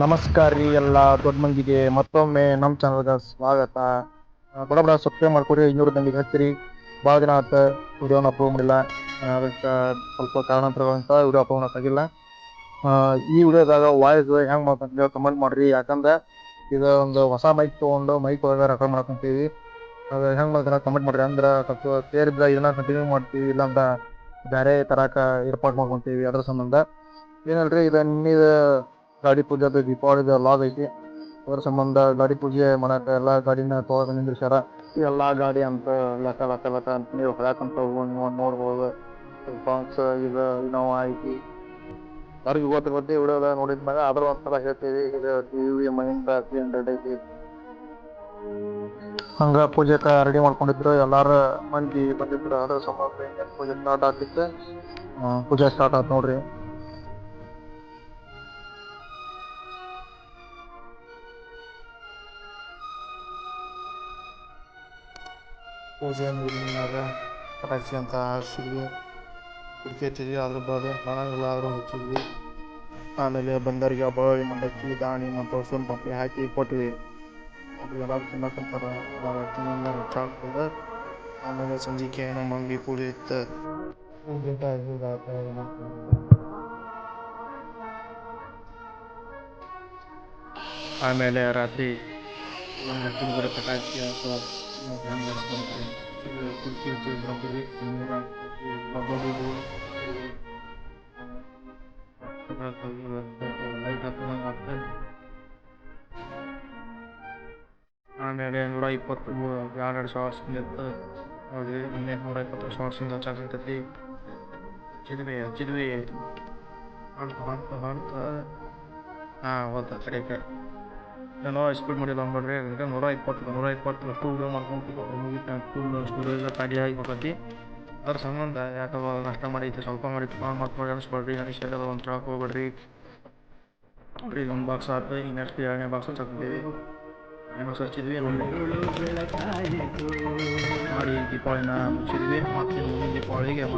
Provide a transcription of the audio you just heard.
ನಮಸ್ಕಾರ ರೀ ಎಲ್ಲ ದೊಡ್ಡ ಮಂದಿಗೆ. ಮತ್ತೊಮ್ಮೆ ನಮ್ಮ ಚಾನಲ್ಗೆ ಸ್ವಾಗತ. ಬಡ ಬಡ ಸಬ್ಸ್ಕ್ರೈಬ್ ಮಾಡ್ಕೊರಿ ಇನ್ನೂರು ಮಂದಿಗೆ ಹಚ್ಚಿರಿ. ಭಾಳ ದಿನ ಆಯ್ತು, ವಿಡಿಯೋನ ಅಪ್ಲೋಡ್ ಮಾಡಿಲ್ಲ. ಅದಕ್ಕೆ ಸ್ವಲ್ಪ ಕಾರಣಾಂತರಗಳಂತ ವಿಡಿಯೋ ಅಪ್ಲೋಡ್ ಮಾಡೋಕ್ಕಾಗಿಲ್ಲ. ಈ ವಿಡಿಯೋದಾಗ ವಾಯ್ಸ್ ಹೆಂಗೆ ಮಾಡ್ಕೊಂತ ಕಮೆಂಟ್ ಮಾಡ್ರಿ. ಯಾಕಂದ್ರೆ ಇದು ಒಂದು ಹೊಸ ಮೈಕ್ ತೊಗೊಂಡು ಮೈಕ್ ಒಳಗೆ ರೆಕಾರ್ಡ್ ಮಾಡ್ಕೊಂತೀವಿ ಅದು ಹೆಂಗೆ ಮಾಡ್ತಾರೆ ಕಮೆಂಟ್ ಮಾಡ್ರಿ. ಅಂದ್ರೆ ಸ್ವಲ್ಪ ಸೇರಿದ್ರೆ ಇದನ್ನ ಕಂಟಿನ್ಯೂ ಮಾಡ್ತೀವಿ ಅಂತ ಬೇರೆ ತರಕ ಏರ್ಪಾಟ್ ಮಾಡ್ಕೊಂತೀವಿ ಅದ್ರ ಸಂಬಂಧ. ಏನಲ್ರಿ ಇದು ನಿನ್ನಿದ ಗಾಡಿ ಪೂಜೆದು ದೀಪಾವಳಿ ಲಾಗ್ ಐತಿ ಅದ್ರ ಸಂಬಂಧ ಗಾಡಿ ಪೂಜೆ ಮಾಡಾಕ ಎಲ್ಲಾ ಗಾಡಿನ ತೊಗೊಂಡ್ ನಿಂದ್ರಿಸ್ಯಾರ. ಎಲ್ಲಾ ಗಾಡಿ ಅಂತ ಲಕ ಲಕ ಲಕ ಅಂತ ನೀವು ಹೊಳ್ಯಾಕಂತ ನೋಡ್ಬೋದು. ಬಾಕ್ಸ್ ಇದು ಇನೋವಾ ಐತಿ ಅವ್ರಿಗೆ ಗೊತ್ತ ಗೊತ್ತಿ ವಿಡಿಯೋದ ನೋಡಿದ್ಮ್ಯಾಗ ಅದ್ರ ಒಂಥರ ಹೇಳ್ತೀವಿ, ಇದು ಟಿವಿ ಮಹಿಂದ್ರ ತ್ರೀ ಹಂಡ್ರೆಡ್ ಐತಿ. ಹಂಗ ಪೂಜೆಕ ರೆಡಿ ಮಾಡ್ಕೊಂಡಿದ್ರು, ಎಲ್ಲಾರ ಮಂದಿ ಬಂದಿದ್ರು ಅದ್ರ ಸಂಬಂಧ ಪೂಜೆ ಸ್ಟಾರ್ಟ್ ಆಗ್ತಿತ್ತು. ಪೂಜೆ ಸ್ಟಾರ್ಟ್ ಆತ್ ನೋಡ್ರಿ. ಪೂಜೆ ಮುಗಿದ್ಮ್ಯಾಗ ಪಟಾಕಿ ಅಂತ ಹಾರಿಸಿದ್ವಿ ಹಚ್ಚಿದ್ವಿ ಅದ್ರ ಬಾದ ಆದರೂ ಹಚ್ಚಿದ್ವಿ ಆಮೇಲೆ ಬಂದರಿಗೆ ಬಳ್ಳಿ ಮಂಡಕ್ಕಿ ದಾಣಿ ಮತ್ತು ಸುಣ್ಣ ಪಾಪಡಿ ಹಾಕಿ ಕೊಟ್ವಿ ಎಲ್ಲರೂ ತಿನ್ನಕಂತಾರ ಎಲ್ಲಾರು ಆಮೇಲೆ ಸಂಜೆಗೆ ನಮ್ಮ ಮಂದಿ ಪೂಜೆ ಇತ್ತು ಆಮೇಲೆ ರಾತ್ರಿ ಪಟಾಕಿ ಅಥವಾ ಹೆಂಗ್ ಹಚ್ಕೊಂತಾರೆ. ಇದು ಕುರ್ಕಿ ಹಚ್ಚಿದ್ ಒಬ್ಬರಿಗೆ ಇನ್ನೂರ ಒಬ್ಬೊಬ್ರಿಗೂ ಲೈಟ್ ಹತ್ತದಂಗ್ ಆಗ್ತದೆ. ಆಮೇಲೆ ನೂರ ಇಪ್ಪತ್ತು ಎರಡು ಸಾವಿರ ಇತ್ತು ನೋಡ್ರಿ ಇನ್ನೇ ನೂರ ಇಪ್ಪತ್ತು ಸಾವಿರ ಹಚ್ಚಾಕತ್ತೈತಿ ಹಚ್ಚಿದ್ವಿ ಹಚ್ಚಿದ್ವಿ ಹೊಂಟ ಹೊಂಟ ಹೊಂಟ ಹಾಂ ಹೋದ ಕಡೆಗೆ ಏನೋ ಸ್ಪೀಡ್ ಮಾಡಿಲ್ಲ ಅನ್ಬೇಡ್ರಿ ಈಗ ನೂರ ಇಪ್ಪತ್ತು ನೂರ ಇಪ್ಪತ್ತು ಅಷ್ಟು ವಿಡಿಯೋ ಮಾಡ್ಕೊಂಡು ಫುಲ್ ಸ್ಟೋರೇಜ್ ಖಾಲಿ ಆಗಿಬಿಟ್ಟೈತಿ ಅದ್ರ ಸಂಬಂಧ ಯಾಕವ ನಷ್ಟ ಮಾಡೈತಿ ಸ್ವಲ್ಪ ಮಾಡೈತಿ ಭಾಳ ಮಾಡ್ಕೊಂಡು ಅನಿಸ್ಬೇಡ್ರಿ ಅನಿಸ್ಯಾಗದ ಒಂದು ಕೇಳಕ್ಕೆ ಹೋಗ್ಬೇಡ್ರಿ ನೋಡ್ರಿ ಒಂದು ಬಾಕ್ಸ್ ಆಯ್ತು ಈಗ ನೆಕ್ಸ್ಟ್ ಎರಡನೇ ಬಾಕ್ಸ್ ಹಚ್ಚಾಕಿದ್ದೀವಿ ಎರಡನೇ ಬಾಕ್ಸ್ ಹಚ್ಚಿದ್ವಿ ನೋಡಿ ಮಾಡಿ ದೀಪಾವಳಿನ ಮುಗಿಸಿದ್ವಿ ಮತ್ತು ಮುಂದಿನ ದೀಪಾವಳಿಗೆ